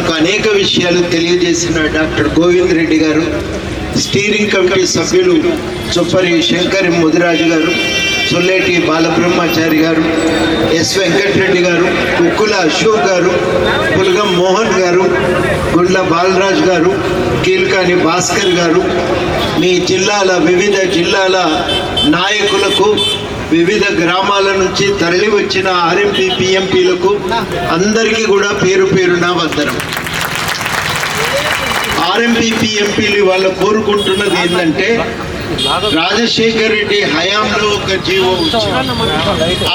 మనకు అనేక విషయాలు తెలియజేసిన డాక్టర్ గోవింద్ రెడ్డి గారు. స్టీరింగ్ కమిటీ సభ్యులు చుప్పరి శంకరి ముదిరాజు గారు సొల్లేటి బాలబ్రహ్మచారి గారు ఎస్ వెంకటరెడ్డి గారు ఉక్కుల అశోక్ గారు పులగం మోహన్ గారు గుండ్ల బాలరాజు గారు కీల్కాని భాస్కర్ గారు. మీ జిల్లాల వివిధ జిల్లాల నాయకులకు వివిధ గ్రామాల నుంచి తరలి వచ్చిన ఆర్ఎంపీ పిఎంపీలకు అందరికీ కూడా పేరు పేరున వందనం. ఆర్ఎంపీ ఎంపీలు వాళ్ళు కోరుకుంటున్నది ఏంటంటే రాజశేఖర్ రెడ్డి హయాంలో ఒక జీవో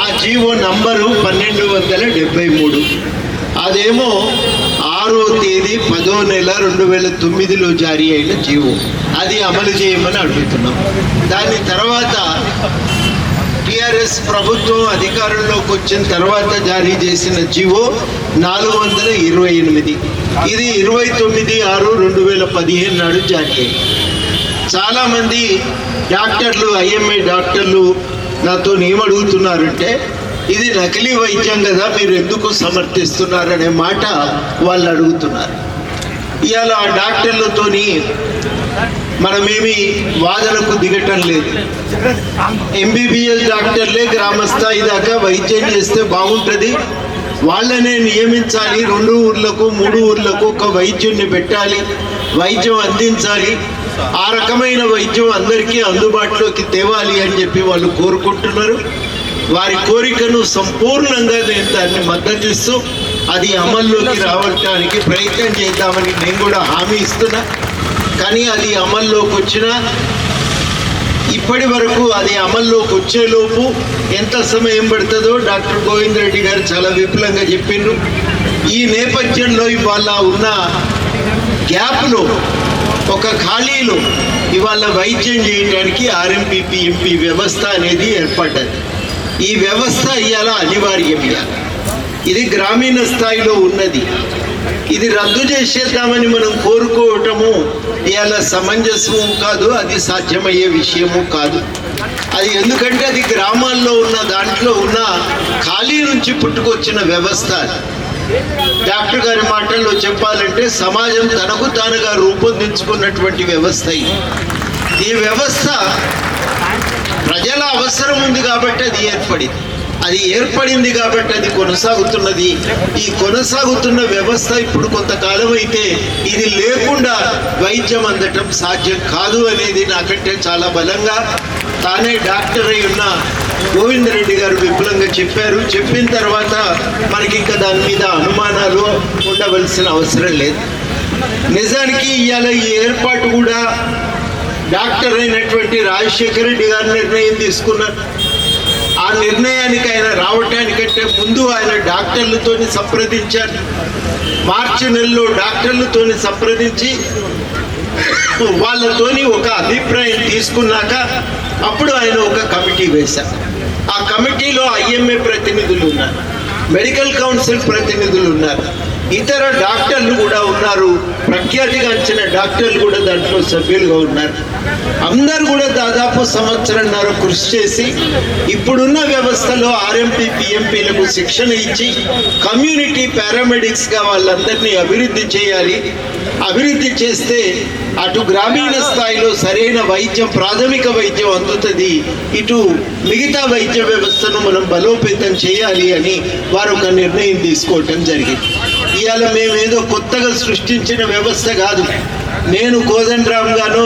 ఆ జీవో నంబరు పన్నెండు వందల డెబ్బై మూడు. అదేమో ఆరో తేదీ పదో నెల రెండు వేల తొమ్మిదిలో జారీ అయిన జీవో. అది అమలు చేయమని అడుగుతున్నాం. దాని తర్వాత టిఆర్ఎస్ ప్రభుత్వం అధికారంలోకి వచ్చిన తర్వాత జారీ చేసిన జీవో నాలుగు వందల ఇరవై ఎనిమిది. ఇది ఇరవై తొమ్మిది ఆరు రెండు వేల పదిహేను నాడు జారీ అయింది. చాలామంది డాక్టర్లు ఐఎంఐ డాక్టర్లు నాతో ఏమడుగుతున్నారంటే ఇది నకిలీ వైద్యం కదా మీరు ఎందుకు సమర్థిస్తున్నారనే మాట వాళ్ళు అడుగుతున్నారు. ఇవాళ ఆ డాక్టర్లతోని మనమేమి వాదనకు దిగటం లేదు. ఎంబీబీఎస్ డాక్టర్లే గ్రామ స్థాయి దాకా వైద్యం చేస్తే బాగుంటుంది. వాళ్ళనే నియమించాలి. రెండు ఊర్లకు మూడు ఊర్లకు ఒక వైద్యుడిని పెట్టాలి. వైద్యం అందించాలి. ఆ రకమైన వైద్యం అందరికీ అందుబాటులోకి తేవాలి అని చెప్పి వాళ్ళు కోరుకుంటున్నారు. వారి కోరికను సంపూర్ణంగా నేను దాన్ని మద్దతిస్తూ అది అమల్లోకి రావటానికి ప్రయత్నం చేద్దామని నేను కూడా హామీ ఇస్తున్నా. కానీ అది అమల్లోకి వచ్చినా ఇప్పటి వరకు అది అమల్లోకి వచ్చేలోపు ఎంత సమయం పడుతుందో డాక్టర్ గోవింద్ రెడ్డి గారు చాలా విపులంగా చెప్పిండ్రు. ఈ నేపథ్యంలో ఇవాళ ఉన్న గ్యాప్లో ఒక ఖాళీలో ఇవాళ వైద్యం చేయడానికి ఆర్ఎంపీ వ్యవస్థ అనేది ఏర్పడ్డది. ఈ వ్యవస్థ ఇవాళ అనివార్యం ఇది గ్రామీణ స్థాయిలో ఉన్నది. ఇది రద్దు చేసేద్దామని మనం కోరుకోవటము ఇవాళ సమంజసము కాదు అది సాధ్యమయ్యే విషయము కాదు. అది ఎందుకంటే అది గ్రామాల్లో ఉన్న దాంట్లో ఉన్న ఖాళీ నుంచి పుట్టుకొచ్చిన వ్యవస్థ డాక్టర్ గారి మాటల్లో చెప్పాలంటే సమాజం తనకు తానుగా రూపొందించుకున్నటువంటి వ్యవస్థ ఈ వ్యవస్థ ప్రజల అవసరం ఉంది కాబట్టి అది ఏర్పడింది. అది ఏర్పడింది కాబట్టి అది కొనసాగుతున్నది. ఈ కొనసాగుతున్న వ్యవస్థ ఇప్పుడు కొంతకాలం అయితే ఇది లేకుండా వైద్యం అందటం సాధ్యం కాదు అనేది నాకంటే చాలా బలంగా తానే డాక్టర్ అయి ఉన్న గోవింద్ రెడ్డి గారు విపులంగా చెప్పారు. చెప్పిన తర్వాత మనకి ఇంకా దాని మీద అనుమానాలు ఉండవలసిన అవసరం లేదు. నిజానికి ఇవాళ ఈ ఏర్పాటు కూడా డాక్టర్ అయినటువంటి రాజశేఖర రెడ్డి గారు నిర్ణయం తీసుకున్నారు. ఆ నిర్ణయానికి ఆయన రావటానికంటే ముందు ఆయన డాక్టర్లతోని సంప్రదించారు. మార్చి నెలలో డాక్టర్లతోని సంప్రదించి వాళ్ళతోని ఒక అభిప్రాయం తీసుకున్నాక అప్పుడు ఆయన ఒక కమిటీ వేశారు. ఆ కమిటీలో ఐఎంఏ ప్రతినిధులు ఉన్నారు. మెడికల్ కౌన్సిల్ ప్రతినిధులు ఉన్నారు. ఇతర డాక్టర్లు కూడా ఉన్నారు. ప్రఖ్యాతిగాంచిన డాక్టర్లు కూడా దాంట్లో సభ్యులుగా ఉన్నారు. అందరూ కూడా దాదాపు సంవత్సరంన్నర కృషి చేసి ఇప్పుడున్న వ్యవస్థలో ఆర్ఎంపీ పిఎంపీలకు శిక్షణ ఇచ్చి కమ్యూనిటీ పారామెడిక్స్గా వాళ్ళందరినీ అభివృద్ధి చేయాలి. అభివృద్ధి చేస్తే అటు గ్రామీణ స్థాయిలో సరైన వైద్యం ప్రాథమిక వైద్యం అందుతుంది. ఇటు మిగతా వైద్య వ్యవస్థను మనం బలోపేతం చేయాలి అని వారు ఒక నిర్ణయం తీసుకోవటం జరిగింది. ఇవాళ మేమేదో కొత్తగా సృష్టించిన వ్యవస్థ కాదు. నేను కోదండరామ్ గారు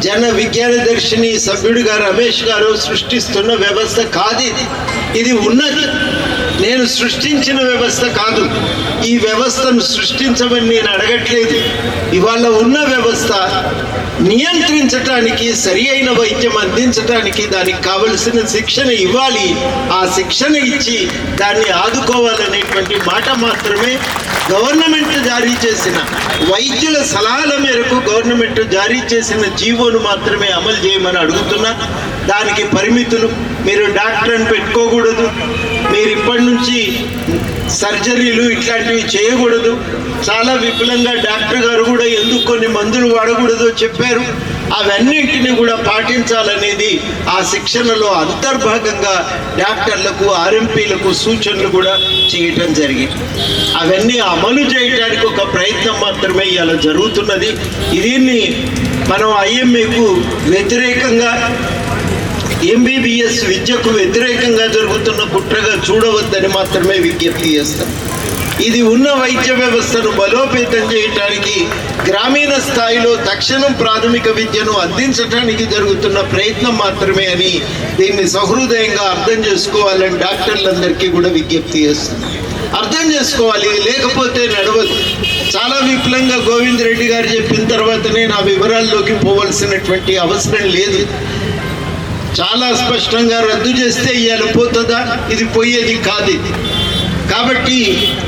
జన విజ్ఞాన దర్శిని సభ్యుడిగా రమేష్ గారు సృష్టిస్తున్న వ్యవస్థ కాదు ఇది. ఇది ఉన్నది. నేను సృష్టించిన వ్యవస్థ కాదు. ఈ వ్యవస్థను సృష్టించమని నేను అడగట్లేదు. ఇవాళ ఉన్న వ్యవస్థ నియంత్రించటానికి సరి అయిన వైద్యం అందించటానికి దానికి కావలసిన శిక్షణ ఇవ్వాలి. ఆ శిక్షణ ఇచ్చి దాన్ని ఆదుకోవాలనేటువంటి మాట మాత్రమే గవర్నమెంట్ జారీ చేసిన వైద్యుల సలహాల మేరకు గవర్నమెంట్ జారీ చేసిన జీవోను మాత్రమే అమలు చేయమని అడుగుతున్నా. దానికి పరిమితులు మీరు డాక్టర్ అని పెట్టుకోకూడదు. మీరు ఇప్పటి నుంచి సర్జరీలు ఇట్లాంటివి చేయకూడదు. చాలా విపులంగా డాక్టర్ గారు కూడా ఎందుకు కొన్ని మందులు వాడకూడదో చెప్పారు. అవన్నింటినీ కూడా పాటించాలనేది ఆ శిక్షణలో అంతర్భాగంగా డాక్టర్లకు ఆర్ఎంపీలకు సూచనలు కూడా చేయటం జరిగింది. అవన్నీ అమలు చేయడానికి ఒక ప్రయత్నం మాత్రమే ఇలా జరుగుతున్నది. దీన్ని మనం ఐఎంఏకు వ్యతిరేకంగా ఎంబీబీఎస్ విద్యకు వ్యతిరేకంగా జరుగుతున్న కుట్రగా చూడవద్దని మాత్రమే విజ్ఞప్తి చేస్తాం. ఇది ఉన్న వైద్య వ్యవస్థను బలోపేతం చేయటానికి గ్రామీణ స్థాయిలో తక్షణం ప్రాథమిక విద్యను అందించడానికి జరుగుతున్న ప్రయత్నం మాత్రమే అని దీన్ని సహృదయంగా అర్థం చేసుకోవాలని డాక్టర్లందరికీ కూడా విజ్ఞప్తి చేస్తున్నాం. అర్థం చేసుకోవాలి లేకపోతే నడవదు. చాలా విపులంగా గోవింద్ రెడ్డి గారు చెప్పిన తర్వాతనే నా వివరాల్లోకి పోవలసినటువంటి అవసరం లేదు. చాలా స్పష్టంగా రద్దు చేస్తే ఇవాళ పోతుందా? ఇది పోయేది కాదు ఇది. కాబట్టి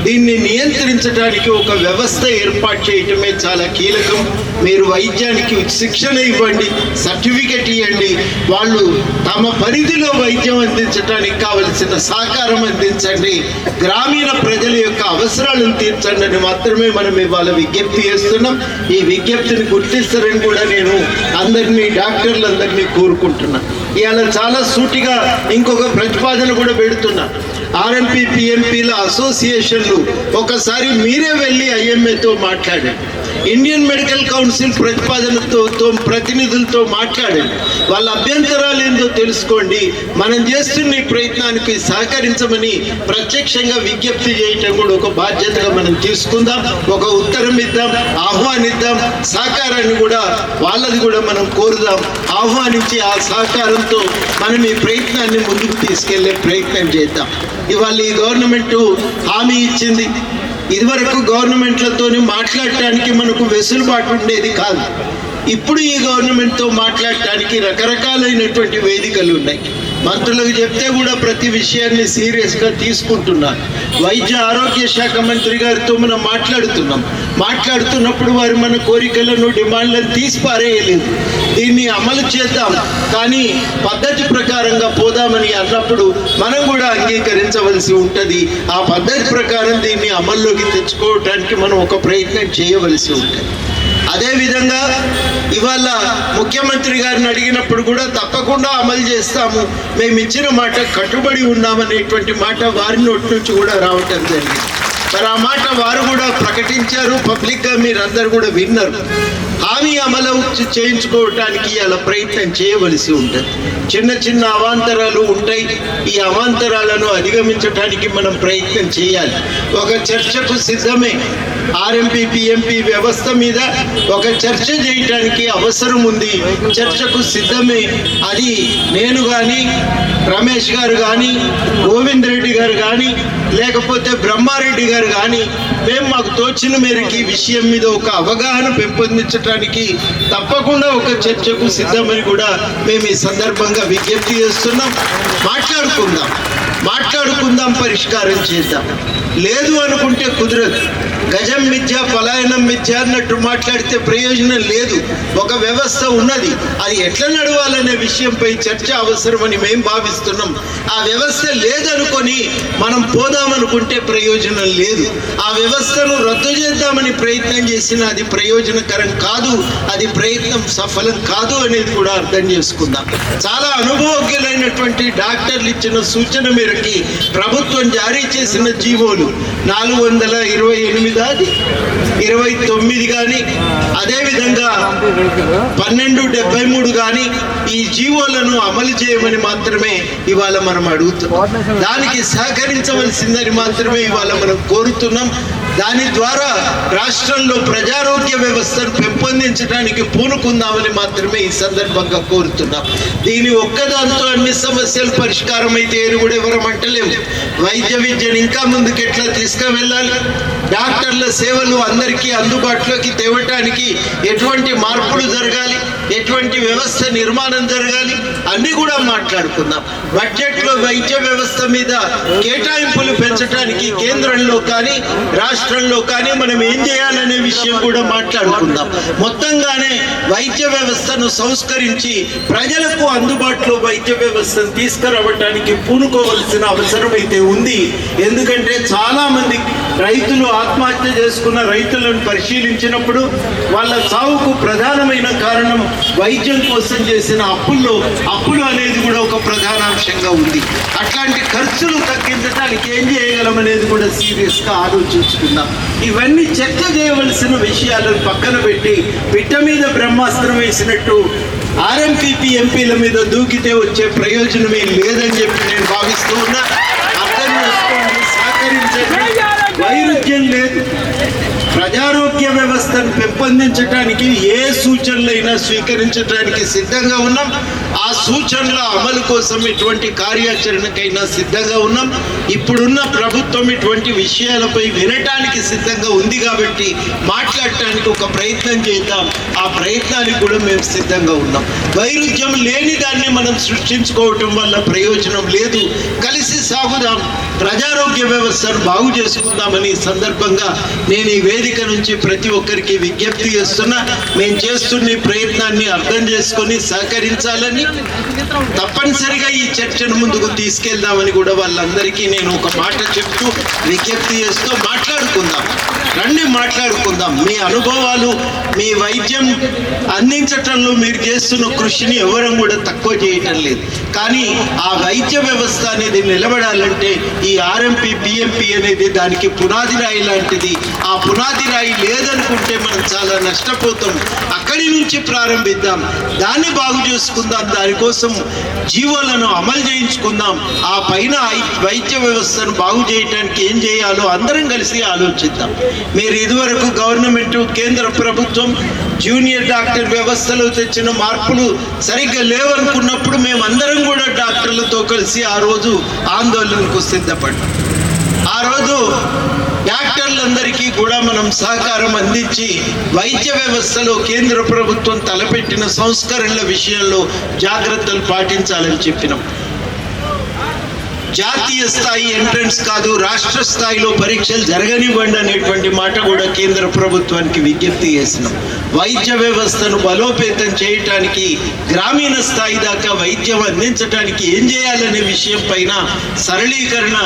దీన్ని నియంత్రించడానికి ఒక వ్యవస్థ ఏర్పాటు చేయటమే చాలా కీలకం. మీరు వైద్యానికి శిక్షణ ఇవ్వండి సర్టిఫికెట్ ఇవ్వండి వాళ్ళు తమ పరిధిలో వైద్యం అందించడానికి కావలసిన సహకారం అందించండి. గ్రామీణ ప్రజల యొక్క అవసరాలను తీర్చండి అని మాత్రమే మనం ఇవాళ విజ్ఞప్తి చేస్తున్నాం. ఈ విజ్ఞప్తిని గుర్తిస్తారని కూడా నేను అందరినీ డాక్టర్లందరినీ కోరుకుంటున్నాను ఇవాళ చాలా సూటిగా ఇంకొక ప్రతిపాదన కూడా పెడుతున్నా. ఆర్ఎంపీ పిఎంపీల అసోసియేషన్లు ఒకసారి మీరే వెళ్ళి ఐఎంఏతో మాట్లాడండి. ఇండియన్ మెడికల్ కౌన్సిల్ ప్రతిపాదన తో ప్రతినిధులతో మాట్లాడండి. వాళ్ళ అభ్యంతరాలు ఏందో తెలుసుకోండి. మనం చేస్తున్న ఈ ప్రయత్నానికి సహకరించమని ప్రత్యక్షంగా విజ్ఞప్తి చేయటం కూడా ఒక బాధ్యతగా మనం తీసుకుందాం. ఒక ఉత్తరం ఇద్దాం ఆహ్వానిద్దాం. సహకారాన్ని కూడా వాళ్ళది కూడా మనం కోరుదాం. ఆహ్వానించి ఆ సహకారంతో మనం ఈ ప్రయత్నాన్ని ముందుకు తీసుకెళ్ళే ప్రయత్నం చేద్దాం. ఇవాళ ఈ గవర్నమెంట్ హామీ ఇచ్చింది. ఇదివరకు గవర్నమెంట్లతో మాట్లాడటానికి మనకు వెసులుబాటు ఉండేది కాదు. ఇప్పుడు ఈ గవర్నమెంట్తో మాట్లాడటానికి రకరకాలైనటువంటి వేదికలు ఉన్నాయి. మంత్రులకు చెప్తే కూడా ప్రతి విషయాన్ని సీరియస్గా తీసుకుంటున్నారు. వైద్య ఆరోగ్య శాఖ మంత్రి గారితో మనం మాట్లాడుతున్నాం. మాట్లాడుతున్నప్పుడు వారు మన కోరికలను డిమాండ్లను తీసి పారేయలేదు. దీన్ని అమలు చేద్దాం కానీ పద్ధతి ప్రకారంగా పోదామని అన్నప్పుడు మనం కూడా అంగీకరించవలసి ఉంటుంది. ఆ పద్ధతి ప్రకారం దీన్ని అమల్లోకి తెచ్చుకోవడానికి మనం ఒక ప్రయత్నం చేయవలసి ఉంటుంది. అదేవిధంగా ఇవాళ ముఖ్యమంత్రి గారిని అడిగినప్పుడు కూడా తప్పకుండా అమలు చేస్తాము. మేము ఇచ్చిన మాట కట్టుబడి ఉన్నామనేటువంటి మాట వారి నోటి నుంచి కూడా రావటం జరిగింది. మరి ఆ మాట వారు కూడా ప్రకటించారు. పబ్లిక్గా మీరందరూ కూడా విన్నారు. హామీ అమలు చేయించుకోవటానికి అలా ప్రయత్నం చేయవలసి ఉంటుంది. చిన్న చిన్న అవాంతరాలు ఉంటాయి. ఈ అవాంతరాలను అధిగమించడానికి మనం ప్రయత్నం చేయాలి. ఒక చర్చకు సిద్ధమే. ఆర్ఎంపీ పిఎంపీ వ్యవస్థ మీద ఒక చర్చ చేయటానికి అవసరం ఉంది. చర్చకు సిద్ధమే. అది నేను కానీ రమేష్ గారు కానీ గోవింద్ రెడ్డి గారు కానీ లేకపోతే బ్రహ్మారెడ్డి గారు కానీ మేము మాకు తోచిన మేరకు ఈ విషయం మీద ఒక అవగాహన చేయడానికి తప్పకుండా ఒక చర్చకు సిద్ధమని కూడా మేము ఈ సందర్భంగా విజ్ఞప్తి చేస్తున్నాం. మాట్లాడుకుందాం. మాట్లాడుకుందాం పరిష్కారం చేద్దాం. లేదు అనుకుంటే కుదరదు. గజం మిథ్య పలాయనం మిథ్య అన్నట్టు మాట్లాడితే ప్రయోజనం లేదు. ఒక వ్యవస్థ ఉన్నది. అది ఎట్లా నడవాలనే విషయంపై చర్చ అవసరమని మేము భావిస్తున్నాం. ఆ వ్యవస్థ లేదనుకొని మనం పోదామనుకుంటే ప్రయోజనం లేదు. ఆ వ్యవస్థను రద్దు చేద్దామని ప్రయత్నం చేసినా అది ప్రయోజనకరం కాదు. అది ప్రయత్నం సఫలం కాదు అనేది కూడా అర్థం చేసుకుందాం. చాలా అనుభవజ్ఞులైనటువంటి డాక్టర్లు ఇచ్చిన సూచన మేరకి ప్రభుత్వం జారీ చేసిన జీవోలు నాలుగు వందల ఇరవై ఎనిమిది అది ఇరవై తొమ్మిది కానీ అదేవిధంగా పన్నెండు డెబ్బై మూడు కానీ ఈ జీవోలను అమలు చేయమని మాత్రమే ఇవాళ మనం అడుగుతున్నాం. దానికి సహకరించవలసిందని మాత్రమే ఇవాళ మనం కోరుతున్నాం. దాని ద్వారా రాష్ట్రంలో ప్రజారోగ్య వ్యవస్థను పెంపొందించడానికి పూనుకుందామని మాత్రమే ఈ సందర్భంగా కోరుతున్నాం. దీని ఒక్కదాంతో అన్ని సమస్యలు పరిష్కారం అయితే ఏరు కూడా ఎవరమంటలేము వైద్య విద్యను ఇంకా ముందుకు ఎట్లా తీసుకువెళ్ళాలి? డాక్టర్ల సేవలు అందరికీ అందుబాటులోకి తేవటానికి ఎటువంటి మార్పులు జరగాలి? ఎటువంటి వ్యవస్థ నిర్మాణం జరగాలి? అన్ని కూడా మాట్లాడుకుందాం. బడ్జెట్లో వైద్య వ్యవస్థ మీద కేటాయింపులు పెంచడానికి కేంద్రంలో కానీ రాష్ట్ర రాష్ట్రంలో కానీ మనం ఏం చేయాలనే విషయం కూడా మాట్లాడుకుందాం. మొత్తంగానే వైద్య వ్యవస్థను సంస్కరించి ప్రజలకు అందుబాటులో వైద్య వ్యవస్థను తీసుకురావడానికి పూనుకోవలసిన అవసరం అయితే ఉంది. ఎందుకంటే చాలా మంది రైతులు ఆత్మహత్య చేసుకున్న రైతులను పరిశీలించినప్పుడు వాళ్ళ సావుకు ప్రధాన కారణం వైద్యం కోసం చేసిన అప్పుల్లో అప్పులు అనేది కూడా ఒక ప్రధాన అంశంగా ఉంది. అట్లాంటి ఖర్చులు తగ్గించడానికి ఏం చేయగలం అనేది కూడా సీరియస్గా ఆలోచించుకుందాం. ఇవన్నీ చర్చ చేయవలసిన విషయాలను పక్కన పెట్టి పిట్ట మీద బ్రహ్మాస్త్రం వేసినట్టు ఆర్ఎంపీపీ ఎంపీల మీద దూకితే వచ్చే ప్రయోజనమే లేదని చెప్పి నేను భావిస్తూ ఉన్నా అర్థం చేసుకోండి సహకరించండి వైరుధ్యం లేదు ప్రజారోగ్య వ్యవస్థను పెంపొందించడానికి ఏ సూచనలైనా స్వీకరించడానికి సిద్ధంగా ఉన్నాం. ఆ సూచనల అమలు కోసం ఇటువంటి కార్యాచరణకైనా సిద్ధంగా ఉన్నాం. ఇప్పుడున్న ప్రభుత్వం ఇటువంటి విషయాలపై వినటానికి సిద్ధంగా ఉంది కాబట్టి మాట్లాడటానికి ఒక ప్రయత్నం చేద్దాం. ఆ ప్రయత్నానికి కూడా మేము సిద్ధంగా ఉన్నాం. వైరుధ్యం లేని దాన్ని మనం సృష్టించుకోవటం వల్ల ప్రయోజనం లేదు. కలిసి సాగుదాం. ప్రజారోగ్య వ్యవస్థను బాగు చేసుకుందామని సందర్భంగా నేను ఈ వేదిక నుంచి ప్రతి ప్రతి ఒక్కరికి విజ్ఞప్తి చేస్తున్నా మేము చేస్తున్న ప్రయత్నాన్ని అర్థం చేసుకొని సహకరించాలని తప్పనిసరిగా ఈ చర్చను ముందుకు తీసుకెళ్దామని కూడా వాళ్ళందరికీ నేను ఒక మాట చెప్తూ విజ్ఞప్తి చేస్తూ మాట్లాడుకుందాం. రండి మాట్లాడుకుందాం. మీ అనుభవాలు మీ వైద్యం అందించటంలో మీరు చేస్తున్న కృషిని ఎవరం కూడా తక్కువ చేయటం లేదు. కానీ ఆ వైద్య వ్యవస్థ అనేది నిలబడాలంటే ఈ ఆర్ఎంపీ బిఎంపీ అనేది దానికి పునాది రాయి లాంటిది. ఆ పునాది రాయి చేయాలనుకుంటే మనం చాలా నష్టపోతాం. అక్కడి నుంచి ప్రారంభిద్దాం. దాన్ని బాగు చేసుకుందాం. దానికోసం జీవోలను అమలు చేయించుకుందాం. ఆ పైన వైద్య వ్యవస్థను బాగు చేయడానికి ఏం చేయాలో అందరం కలిసి ఆలోచిద్దాం. మీరు ఇదివరకు గవర్నమెంట్ కేంద్ర ప్రభుత్వం జూనియర్ డాక్టర్ వ్యవస్థలో తెచ్చిన మార్పులు సరిగ్గా లేవనుకున్నప్పుడు మేము అందరం కూడా డాక్టర్లతో కలిసి ఆ రోజు ఆందోళనకు సిద్ధపడ్డాం. ఆ రోజు డాక్టర్లందరికీ కూడా మనం సహకారం అందించి వైద్య వ్యవస్థలో కేంద్ర ప్రభుత్వం తలపెట్టిన సంస్కరణల విషయంలో జాగ్రత్తలు పాటించాలని చెప్పినాం. జాతీయ స్థాయి ఎంట్రన్స్ కాదు రాష్ట్ర స్థాయిలో పరీక్షలు జరగనివ్వండి అనేటువంటి మాట కూడా కేంద్ర ప్రభుత్వానికి విజ్ఞప్తి చేసినాం. వైద్య వ్యవస్థను బలోపేతం చేయటానికి గ్రామీణ స్థాయి దాకా వైద్యం అందించడానికి ఏం చేయాలనే విషయం పైన సరళీకరణ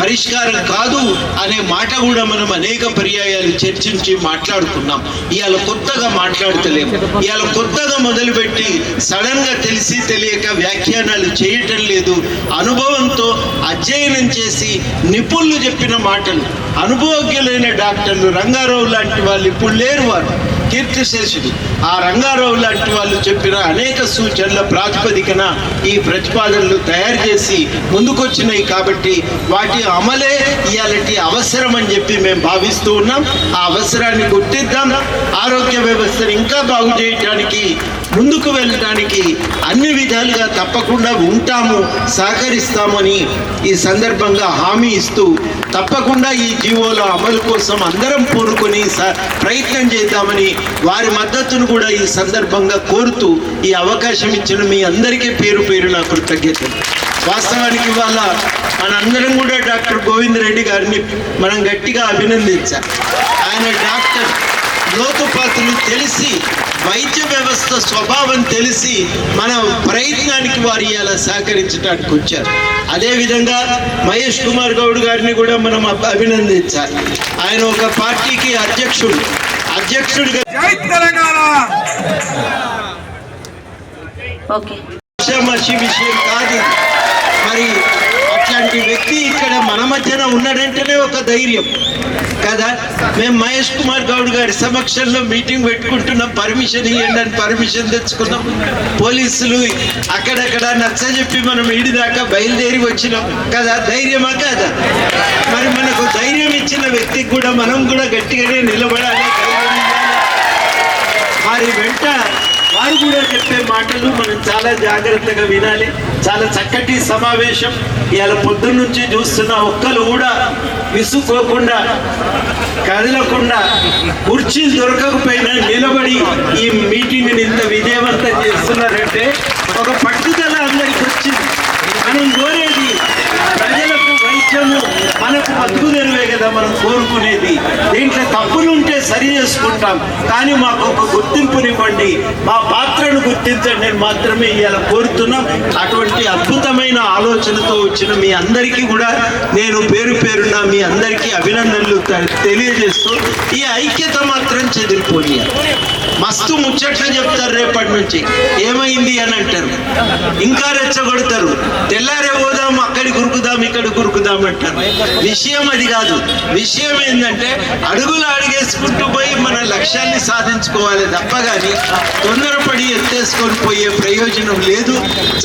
పరిష్కారం కాదు అనే మాట కూడా మనం అనేక పర్యాయాలు చర్చించి మాట్లాడుకున్నాం. ఇవాళ కొత్తగా మాట్లాడతలేము ఇవాళ కొత్తగా మొదలుపెట్టి సడన్గా తెలిసి తెలియక వ్యాఖ్యానాలు చేయటం లేదు. అనుభవంతో అధ్యయనం చేసి నిపుణులు చెప్పిన మాటలు. అనుభవజ్ఞులైన డాక్టర్లు రంగారావు లాంటి వాళ్ళు ఇప్పుడు లేరు వారు. కీర్తిశేషుడు. ఆ రంగారావు లాంటి వాళ్ళు చెప్పిన అనేక సూచనల ప్రాతిపదికన ఈ ప్రతిపాదనలు తయారు చేసి ముందుకొచ్చినాయి కాబట్టి వాటి అమలే ఇవాళటి అవసరం అని చెప్పి మేము భావిస్తూ ఉన్నాం. ఆ అవసరాన్ని గుర్తిద్దాం. ఆరోగ్య వ్యవస్థను ఇంకా బాగు చేయడానికి ముందుకు వెళ్ళడానికి అన్ని విధాలుగా తప్పకుండా ఉంటాము సహకరిస్తామని ఈ సందర్భంగా హామీ ఇస్తూ తప్పకుండా ఈ జీవోల అమలు కోసం అందరం పూనుకొని స- ప్రయత్నం చేద్దామని వారి మద్దతును కూడా ఈ సందర్భంగా కోరుతూ ఈ అవకాశం ఇచ్చిన మీ అందరికీ పేరు పేరు నా కృతజ్ఞతలు. వాస్తవానికి ఇవాళ మనందరం కూడా డాక్టర్ గోవింద్ రెడ్డి గారిని మనం గట్టిగా అభినందించాలి. ఆయన డాక్టర్ లోతుపాతులు తెలిసి స్వభావం తెలిసి మన ప్రయత్నానికి వారు ఇలా సహకరించడానికి వచ్చారు. అదేవిధంగా మహేష్ కుమార్ గౌడ్ గారిని కూడా మనం అభి- అభినందించాలి. ఆయన ఒక పార్టీకి అధ్యక్షుడు. అధ్యక్షుడిగా జై తెలంగాణ! ఓకే. ఆషామాషి విషయం కాదు. మరి అట్లాంటి వ్యక్తి ఇక్కడ మన మధ్యన ఉన్నాడంటేనే ఒక ధైర్యం. కదా? మేము మహేష్ కుమార్ గౌడ్ గారి సమక్షంలో మీటింగ్ పెట్టుకుంటున్నాం. పర్మిషన్ ఇవ్వండి అని పర్మిషన్ తెచ్చుకున్నాం. పోలీసులు అక్కడక్కడ నచ్చజెప్పి మనం ఈడి దాకా బయలుదేరి వచ్చినాం. కదా? ధైర్యమా కదా? మరి మనకు ధైర్యం ఇచ్చిన వ్యక్తికి కూడా మనం కూడా గట్టిగానే నిలబడాలి. మరి వారి వెంట వారు కూడా చెప్పే మాటలు మనం చాలా జాగ్రత్తగా వినాలి. చాలా చక్కటి సమావేశం. ఇవాళ పొద్దున్న నుంచి చూస్తున్న ఒక్కరు కూడా విసుక్కోకుండా కదలకుండా కుర్చీలు దొరకకపోయినా నిలబడి ఈ మీటింగ్ని ఇంత విజయవంతం చేస్తున్నారంటే ఒక పట్టుదల అందరికి వచ్చింది. మనం కోరేది ప్రజలకు వైద్యము మనకు బతుకు కదా మనం కోరుకునేది? దీంట్లో తప్పులు ఉంటే సరి చేసుకుంటాం. కానీ మాకు ఒక గుర్తింపునివ్వండి. మా పాత్రను గుర్తించండి. మాత్రమే ఇవాళ కోరుతున్నాం. అటువంటి అద్భుతమైన ఆలోచనతో వచ్చిన మీ అందరికీ కూడా నేను పేరు పేరున మీ అందరికీ అభినందనలు తెలియజేస్తూ ఈ ఐక్యత మాత్రం చెదిరిపోయాను మస్తు ముచ్చట్లు చెప్తారు రేపటి నుంచి. ఏమైంది అని అంటారు. ఇంకా రెచ్చగొడతారు. తెల్లారే పోదాం అక్కడి గురుకుదాం ఇక్కడ గురుకుదాం అంటారు. విషయం అది కాదు. విషయం ఏంటంటే అడుగులు అడిగేసుకుంటూ పోయి మన లక్ష్యాన్ని సాధించుకోవాలి తప్ప కానీ తొందరపడి ఎత్తేసుకొని పోయే ప్రయోజనం లేదు.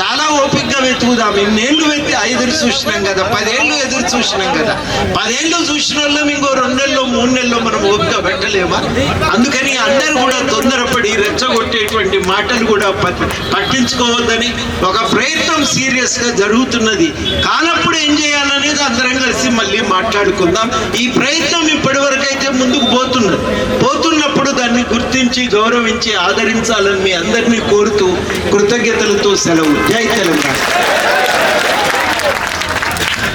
చాలా ఓపికగా వెతుకుదాం. ఇన్నేళ్ళు వెతి ఎదురు చూసినాం కదా. పదేళ్ళు ఎదురు చూసినాం కదా. పదేళ్ళు చూసిన వాళ్ళం ఇంకో రెండు నెలలో మూడు నెలలో మనం ఓపిక పెట్టలేమా? అందుకని అన్న అనేటువంటి మాటలు కూడా పట్- పట్టించుకోవద్దని ఒక ప్రయత్నం సీరియస్గా జరుగుతున్నది. కానప్పుడు ఏం చేయాలనేది అందరం కలిసి మళ్ళీ మాట్లాడుకుందాం. ఈ ప్రయత్నం ఇప్పటివరకైతే అయితే ముందుకు పోతున్నది. పోతున్నప్పుడు దాన్ని గుర్తించి గౌరవించి ఆదరించాలని మీ అందరినీ కోరుతూ కృతజ్ఞతలతో సెలవు. జై తెలంగాణ.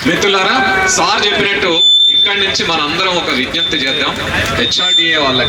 మిత్రులారా సార్ చెప్పినట్టు ఇక్కడి నుంచి మనందరం ఒక విజ్ఞప్తి చేద్దాం. హెచ్ఆర్డిఏ వాళ్ళకి